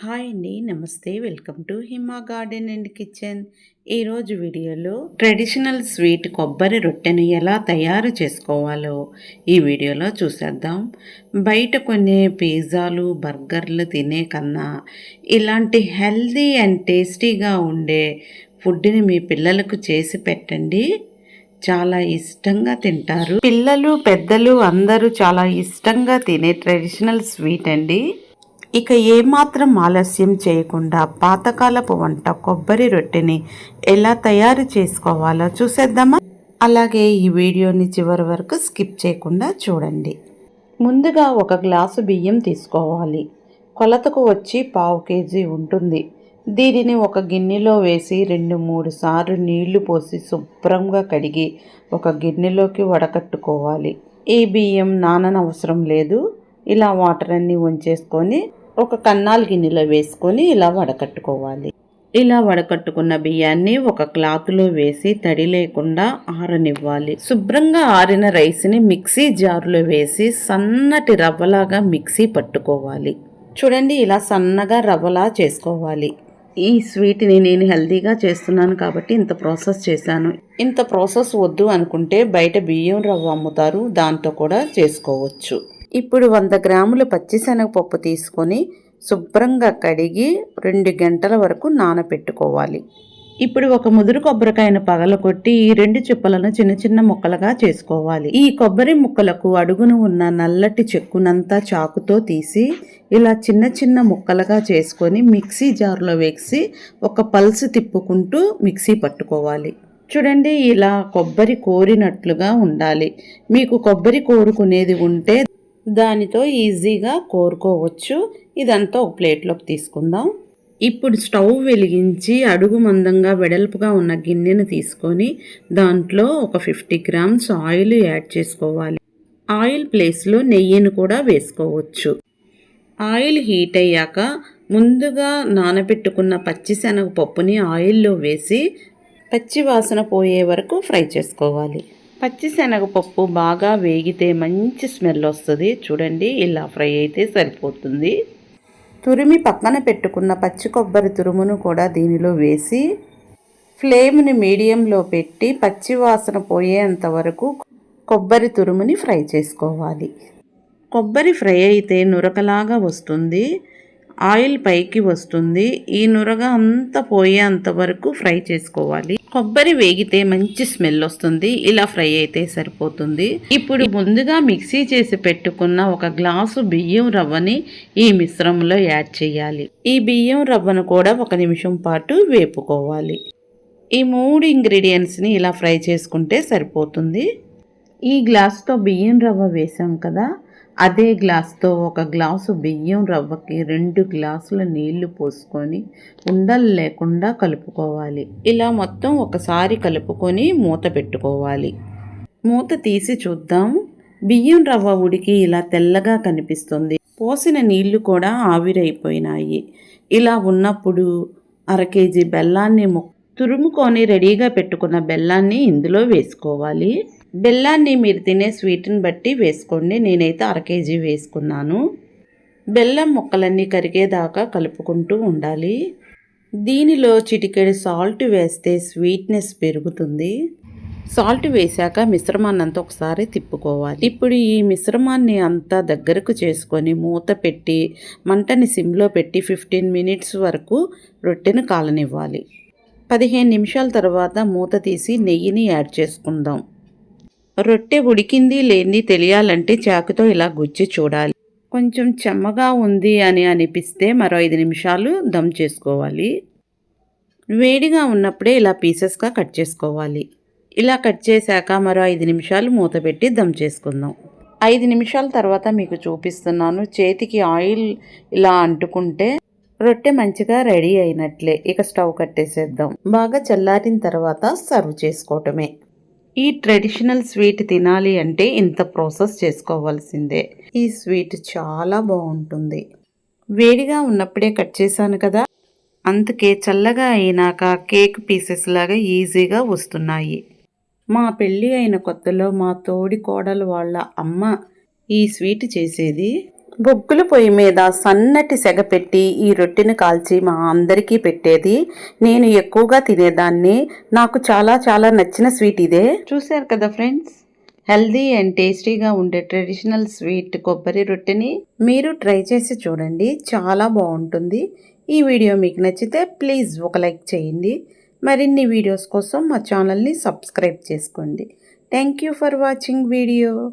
Hi అండి నమస్తే. Welcome to Hima garden and kitchen. ఈరోజు వీడియోలో ట్రెడిషనల్ స్వీట్ కొబ్బరి రొట్టెను ఎలా తయారు చేసుకోవాలో ఈ వీడియోలో చూసేద్దాం. బయట కొనే పిజ్జాలు బర్గర్లు తినే కన్నా ఇలాంటి హెల్దీ అండ్ టేస్టీగా ఉండే ఫుడ్ని మీ పిల్లలకు చేసి పెట్టండి. చాలా ఇష్టంగా తింటారు. పిల్లలు పెద్దలు అందరూ చాలా ఇష్టంగా తినే ట్రెడిషనల్ స్వీట్ అండి. ఇక ఏమాత్రం ఆలస్యం చేయకుండా పాతకాలపు వంట కొబ్బరి రొట్టెని ఎలా తయారు చేసుకోవాలో చూసేద్దామా? అలాగే ఈ వీడియోని చివరి వరకు స్కిప్ చేయకుండా చూడండి. ముందుగా ఒక గ్లాసు బియ్యం తీసుకోవాలి. కొలతకు వచ్చి పావు కేజీ ఉంటుంది. దీనిని ఒక గిన్నెలో వేసి రెండు మూడు సార్లు నీళ్ళు పోసి శుభ్రంగా కడిగి ఒక గిన్నెలోకి వడకట్టుకోవాలి. ఈ బియ్యం నాననవసరం లేదు. ఇలా వాటర్ అన్నీ ఉంచేసుకొని ఒక కన్నాల గిన్నెలో వేసుకొని ఇలా వడకట్టుకోవాలి. ఇలా వడకట్టుకున్న బియ్యాన్ని ఒక క్లాత్లో వేసి తడి లేకుండా ఆరనివ్వాలి. శుభ్రంగా ఆరిన రైస్ని మిక్సీ జారులో వేసి సన్నటి రవ్వలాగా మిక్సీ పట్టుకోవాలి. చూడండి ఇలా సన్నగా రవ్వలా చేసుకోవాలి. ఈ స్వీట్ని నేను హెల్దీగా చేస్తున్నాను కాబట్టి ఇంత ప్రాసెస్ చేశాను. ఇంత ప్రాసెస్ వద్దు అనుకుంటే బయట బియ్యం రవ్వ అమ్ముతారు దాంతో కూడా చేసుకోవచ్చు. ఇప్పుడు వంద గ్రాముల పచ్చిశనగపప్పు తీసుకొని శుభ్రంగా కడిగి రెండు గంటల వరకు నానపెట్టుకోవాలి. ఇప్పుడు ఒక ముదురు కొబ్బరికాయను పగలగొట్టి ఈ రెండు చుప్పలను చిన్న చిన్న ముక్కలుగా చేసుకోవాలి. ఈ కొబ్బరి ముక్కలకు అడుగును ఉన్న నల్లటి చెక్కునంతా చాకుతో తీసి ఇలా చిన్న చిన్న ముక్కలుగా చేసుకొని మిక్సీ జార్లో వేసి ఒక పల్స్ తిప్పుకుంటూ మిక్సీ పట్టుకోవాలి. చూడండి ఇలా కొబ్బరి కోరినట్లుగా ఉండాలి. మీకు కొబ్బరి కోరుకునేది ఉంటే దానితో ఈజీగా కోరుకోవచ్చు. ఇదంతా ఒక ప్లేట్లోకి తీసుకుందాం. ఇప్పుడు స్టవ్ వెలిగించి అడుగు మందంగా వెడల్పుగా ఉన్న గిన్నెను తీసుకొని దాంట్లో ఒక ఫిఫ్టీ గ్రామ్స్ ఆయిల్ యాడ్ చేసుకోవాలి. ఆయిల్ ప్లేస్లో నెయ్యిని కూడా వేసుకోవచ్చు. ఆయిల్ హీట్ అయ్యాక ముందుగా నానబెట్టుకున్న పచ్చిశనగ పప్పుని ఆయిల్లో వేసి పచ్చి వాసన పోయే వరకు ఫ్రై చేసుకోవాలి. పచ్చిశనగపప్పు బాగా వేగితే మంచి స్మెల్ వస్తుంది. చూడండి ఇలా ఫ్రై అయితే సరిపోతుంది. తురిమి పక్కన పెట్టుకున్న పచ్చి కొబ్బరి తురుమును కూడా దీనిలో వేసి ఫ్లేమ్ని మీడియంలో పెట్టి పచ్చి వాసన పోయేంత వరకు కొబ్బరి తురుముని ఫ్రై చేసుకోవాలి. కొబ్బరి ఫ్రై అయితే నురకలాగా వస్తుంది. ఆయిల్ పైకి వస్తుంది. ఈ నురగ అంతా పోయేంత వరకు ఫ్రై చేసుకోవాలి. కొబ్బరి వేగితే మంచి స్మెల్ వస్తుంది ఇలా ఫ్రై అయితే సరిపోతుంది. ఇప్పుడు ముందుగా మిక్సీ చేసి పెట్టుకున్న ఒక గ్లాసు బియ్యం రవ్వని ఈ మిశ్రమంలో యాడ్ చేయాలి. ఈ బియ్యం రవ్వను కూడా ఒక నిమిషం పాటు వేపుకోవాలి. ఈ మూడు ఇంగ్రీడియంట్స్ని ఇలా ఫ్రై చేసుకుంటే సరిపోతుంది. ఈ గ్లాస్తో బియ్యం రవ్వ వేసాం కదా అదే గ్లాస్తో ఒక గ్లాసు బియ్యం రవ్వకి రెండు గ్లాసుల నీళ్ళు పోసుకొని ఉండలు లేకుండా కలుపుకోవాలి. ఇలా మొత్తం ఒకసారి కలుపుకొని మూత పెట్టుకోవాలి. మూత తీసి చూద్దాం. బియ్యం రవ్వ ఉడికి ఇలా తెల్లగా కనిపిస్తుంది. పోసిన నీళ్ళు కూడా ఆవిరైపోయినాయి. ఇలా ఉన్నప్పుడు అర కేజీ బెల్లాన్ని తురుముకొని రెడీగా పెట్టుకున్న బెల్లాన్ని ఇందులో వేసుకోవాలి. బెల్లాన్ని మీరు తినే స్వీట్ని బట్టి వేసుకోండి. నేనైతే అర కేజీ వేసుకున్నాను. బెల్లం ముక్కలన్నీ కరిగేదాకా కలుపుకుంటూ ఉండాలి. దీనిలో చిటికెడు సాల్ట్ వేస్తే స్వీట్నెస్ పెరుగుతుంది. సాల్ట్ వేశాక మిశ్రమాన్ని అంతా ఒకసారి తిప్పుకోవాలి. ఇప్పుడు ఈ మిశ్రమాన్ని అంతా దగ్గరకు చేసుకొని మూత పెట్టి మంటని సిమ్లో పెట్టి ఫిఫ్టీన్ మినిట్స్ వరకు రొట్టెను కాలనివ్వాలి. పదిహేను నిమిషాల తర్వాత మూత తీసి నెయ్యిని యాడ్ చేసుకుందాం. రొట్టె ఉడికింది లేని తెలియాలంటే చాకుతో ఇలా గుచ్చి చూడాలి. కొంచెం చెమ్మగా ఉంది అని అనిపిస్తే మరో ఐదు నిమిషాలు దమ్ చేసుకోవాలి. వేడిగా ఉన్నప్పుడే ఇలా పీసెస్గా కట్ చేసుకోవాలి. ఇలా కట్ చేశాక మరో ఐదు నిమిషాలు మూత పెట్టి దమ్ చేసుకుందాం. ఐదు నిమిషాల తర్వాత మీకు చూపిస్తున్నాను. చేతికి ఆయిల్ ఇలా అంటుకుంటే రొట్టె మంచిగా రెడీ అయినట్లే. ఇక స్టవ్ కట్టేసేద్దాం. బాగా చల్లారిన తర్వాత సర్వ్ చేసుకోవటమే. ఈ ట్రెడిషనల్ స్వీట్ తినాలి అంటే ఇంత ప్రాసెస్ చేసుకోవాల్సిందే. ఈ స్వీట్ చాలా బాగుంటుంది. వేడిగా ఉన్నప్పుడే కట్ చేశాను కదా. అందుకే చల్లగా అయినాక కేక్ పీసెస్ లాగా ఈజీగా వస్తున్నాయి. మా పెళ్ళి అయిన కొత్తలో మా తోడి కోడలు వాళ్ళ అమ్మ ఈ స్వీట్ చేసేది బొగ్గుల పొయ్యి మీద సన్నటి సెగ పెట్టి ఈ రొట్టెను కాల్చి మా అందరికీ పెట్టేది. నేను ఎక్కువగా తినేదాన్ని. నాకు చాలా చాలా నచ్చిన స్వీట్ ఇదే. చూశారు కదా ఫ్రెండ్స్? హెల్దీ అండ్ టేస్టీగా ఉండే ట్రెడిషనల్ స్వీట్ కొబ్బరి రొట్టెని మీరు ట్రై చేసి చూడండి. చాలా బాగుంటుంది. ఈ వీడియో మీకు నచ్చితే ప్లీజ్ ఒక లైక్ చేయండి. మరిన్ని వీడియోస్ కోసం మా ఛానల్ని సబ్స్క్రైబ్ చేసుకోండి. Thank you for watching video.